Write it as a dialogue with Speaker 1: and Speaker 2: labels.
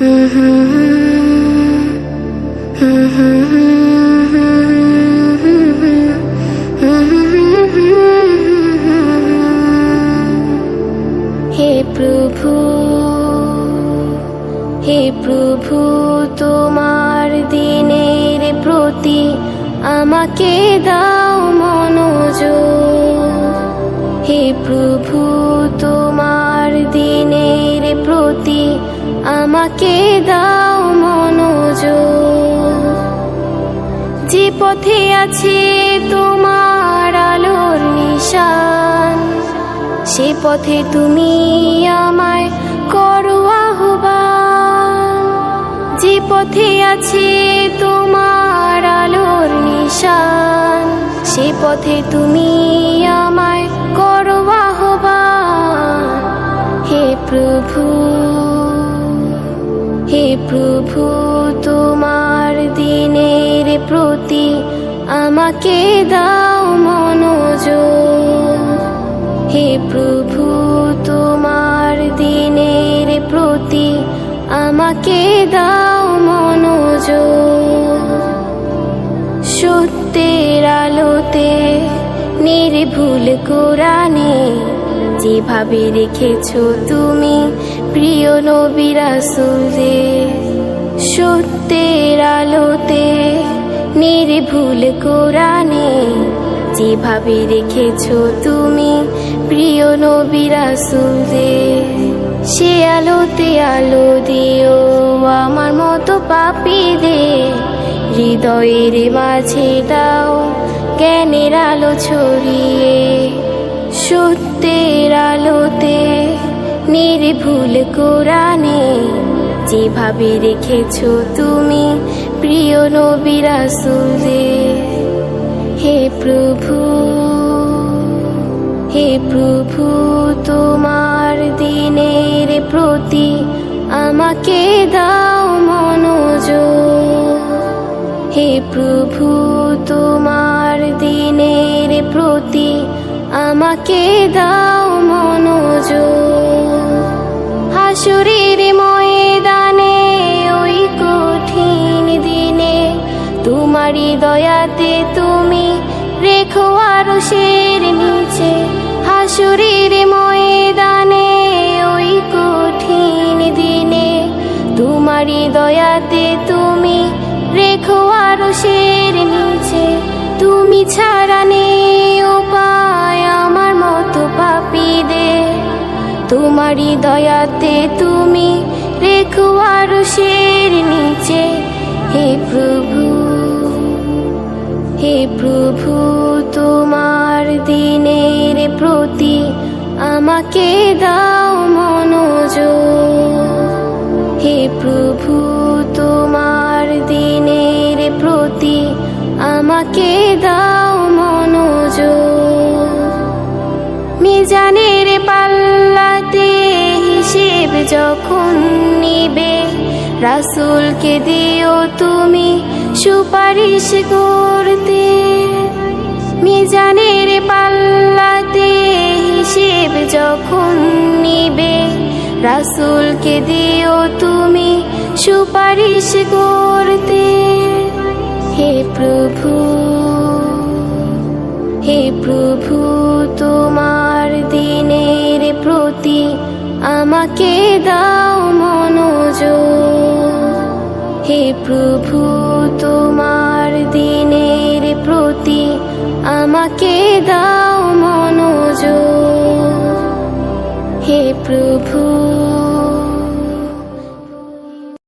Speaker 1: হে প্রভু হে প্রভু তোমার দিনের প্রতি আমাকে দাও মনোযোগ। হে প্রভু তোমার আমাকে দাও মনোযোগ। যে পথে আছে তোমার আলোর নিশান, সে পথে তুমি আমায় করো আহ্বান। যে পথে আছে তোমার আলোর নিশান, সে পথে তুমি আমায় করো আহ্বান। হে প্রভু প্রভু, তোমার দিনের প্রতি আমাকে দাও মনোযোগ। হে প্রভু, তোমার দিনের প্রতি আমাকে দাও মনোযোগ। সত্যের আলোতে নির্ভুল কোরআনে যেভাবে রেখেছ তুমি প্রিয় নবিরাসুলে সত্যের আলোতে নির্ভুল কোরআনে যেভাবে রেখেছ তুমি প্রিয় নবিরাসুলে সে আলোতে আলো দিও আমার মতো পাপীদের হৃদয়ের মাঝে দাও জ্ঞানের আলো ছড়িয়ে সত্যের আলোতে নির্ভুল কোরআনে, যেভাবে রেখেছ তুমি প্রিয় নবিরাসুলে হে প্রভু হে প্রভু, তোমার দিনের প্রতি আমাকে দাও মনোযোগ। হে প্রভু, তোমার দিনের প্রতি আমাকে দাও হাসুরের ময়দানে ওই কঠিন দিনে তোমারই দয়াতে তুমি রেখো আরও শের নিচে হাসুরের তোমারই দয়াতে তুমি রেখো আরও শের নিচে। হে প্রভু হে প্রভু, তোমার দিনের প্রতি আমাকে দাও মনোযোগ। হে প্রভু, তোমার দিনের প্রতি আমাকে দাও মনোযোগ। মিজানের যখন নিবে রাসুলকে দিও তুমি সুপারিশ করতে। মিজানের পাল্লাতে হিসেব যখন নিবে রাসুলকে দিও তুমি সুপারিশ করতে। হে প্রভু হে প্রভু, তোমার দিনের প্রতি আমাকে দাও মনোযোগ।